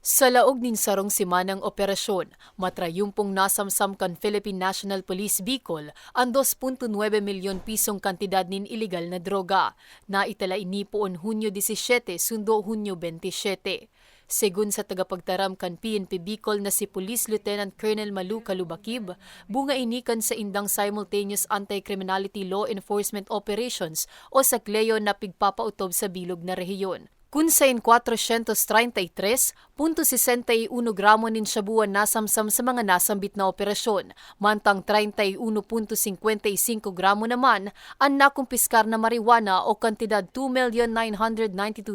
Sa laog nin sarong simanang operasyon, matrayumpong nasamsam kan Philippine National Police Bicol ang 2.9 milyon pisong kantidad nin iligal na droga na itala inipoon Hunyo 17 sundo Hunyo 27. Segun sa tagapagtaram kan PNP Bicol na si Police Lieutenant Colonel Malu Kalubakib, bunga inikan sa indang simultaneous anti-criminality law enforcement operations o sa CLEO na pigpapautob sa bilog na rehiyon. Kung sa 433.61 gramo nin shabuan nasamsam sa mga nasambit na operasyon, mantang 31.55 gramo naman ang nakumpiskar na marijuana o kantidad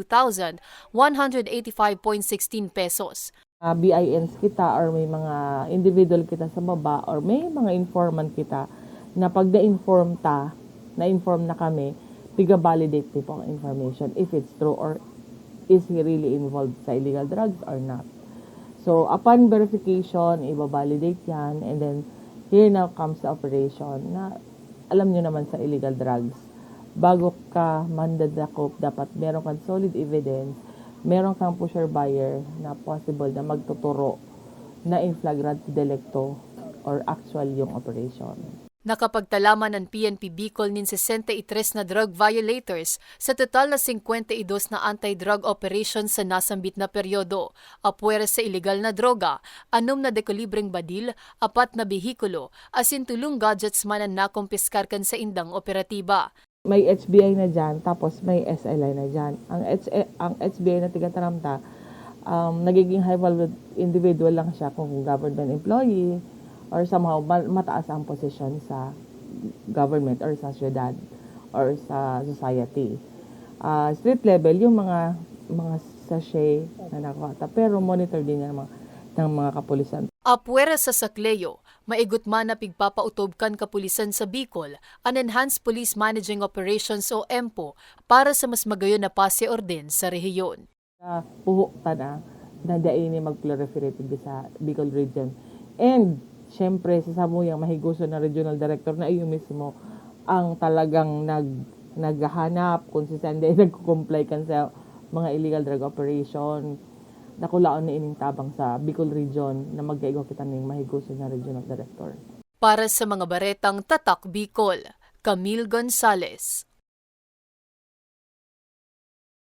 2,992,185.16 pesos. uh, BINs kita or may mga individual kita sa baba or may mga informant kita na pag na-inform ta, na-inform na kami, piga-validate din po ang information if it's true or is he really involved sa illegal drugs or not. So, upon verification, iba-validate yan and then here now comes the operation na alam nyo naman sa illegal drugs. Bago ka mandadakop, dapat meron kang solid evidence, meron kang pusher buyer na possible na magtuturo na in flagrant delicto or actual yung operation. Nakapagtalaman ng PNP Bicol nin 63 na drug violators sa total na 52 na anti-drug operations sa nasambit na peryodo. Apwera sa ilegal na droga, anom na dekalibreng badil, apat na behikulo, asin tulong gadgets man ang nakumpiskarkan sa indang operatiba. May HBI na dyan, tapos may SLI na dyan. Ang, H- ang HBI na tiga-taramta, um, nagiging high value individual lang siya kung government employee or somehow ma- mataas ang position sa government or sa syudad or sa society. Ah, street level, yung mga mga sachet na nakakata, pero monitor din yan ng mga, ng mga kapulisan. Apwera sa Sakleyo, maigot man na pigpapautob kan kapulisan sa Bicol an Enhanced Police Managing Operations o EMPO para sa mas magayon na pase orden sa rehiyon. na puhukta na na daini mag-proliferate di sa Bicol region. And, syempre, sa Samuyang mahiguso na regional director na iyo mismo ang talagang nag naghahanap si Sanday nagko-comply kan sa mga illegal drug operation nakulaon ni ining tabang sa Bicol region na magkaigo kita ning mahiguso na regional director. Para sa mga baretang Tatak Bicol, Camille Gonzales.